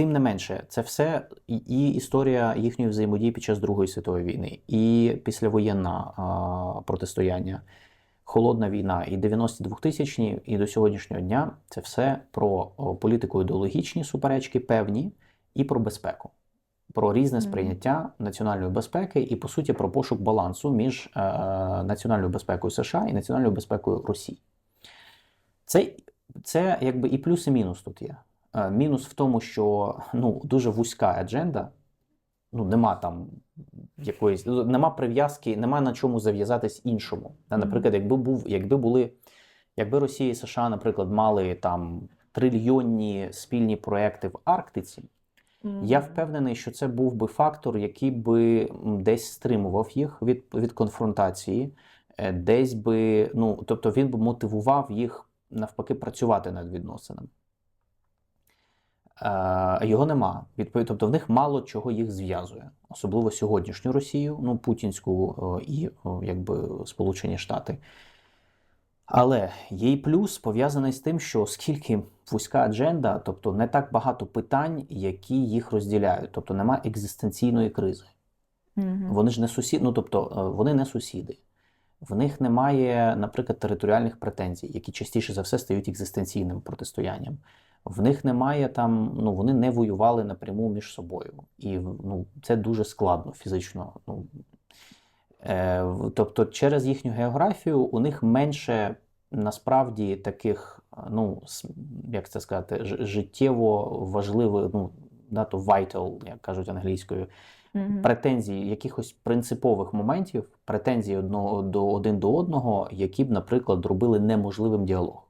Тим не менше, це все і- історія їхньої взаємодії під час Другої світової війни, і післявоєнна а, протистояння, холодна війна, і 90-ті 2000-ні, і до сьогоднішнього дня це все про о, політико-ідеологічні суперечки певні і про безпеку, про різне сприйняття національної безпеки і, по суті, про пошук балансу між е, національною безпекою США і національною безпекою Росії. Це, це якби і плюс, і мінус тут є. Е, Мінус в тому, що ну, дуже вузька адженда, ну, нема там якоїсь, ну, нема прив'язки, нема на чому зав'язатись іншому. Наприклад, якби був, якби були, якби Росія і США, наприклад, мали там трильйонні спільні проекти в Арктиці, я впевнений, що це був би фактор, який би десь стримував їх від, від конфронтації, е, десь би, ну, тобто він би мотивував їх навпаки працювати над відносинами. Е, його нема. Відповідь, тобто в них мало чого їх зв'язує, особливо сьогоднішню Росію, ну, путінську е, і якби Сполучені Штати. Але і плюс пов'язаний з тим, що оскільки вузька адженда, тобто не так багато питань, які їх розділяють, тобто немає екзистенційної кризи. Мгм. Вони ж не сусіди, ну тобто е, вони не сусіди. В них немає, наприклад, територіальних претензій, які частіше за все стають екзистенційним протистоянням. В них немає там, ну вони не воювали напряму між собою. І ну, це дуже складно фізично. Ну, е, тобто, через їхню географію у них менше насправді таких, ну, як це сказати, життєво важливих, ну, да, то vital, як кажуть англійською, Мгм. претензій, якихось принципових моментів, претензій одного до один до одного, які б, наприклад, робили неможливим діалог.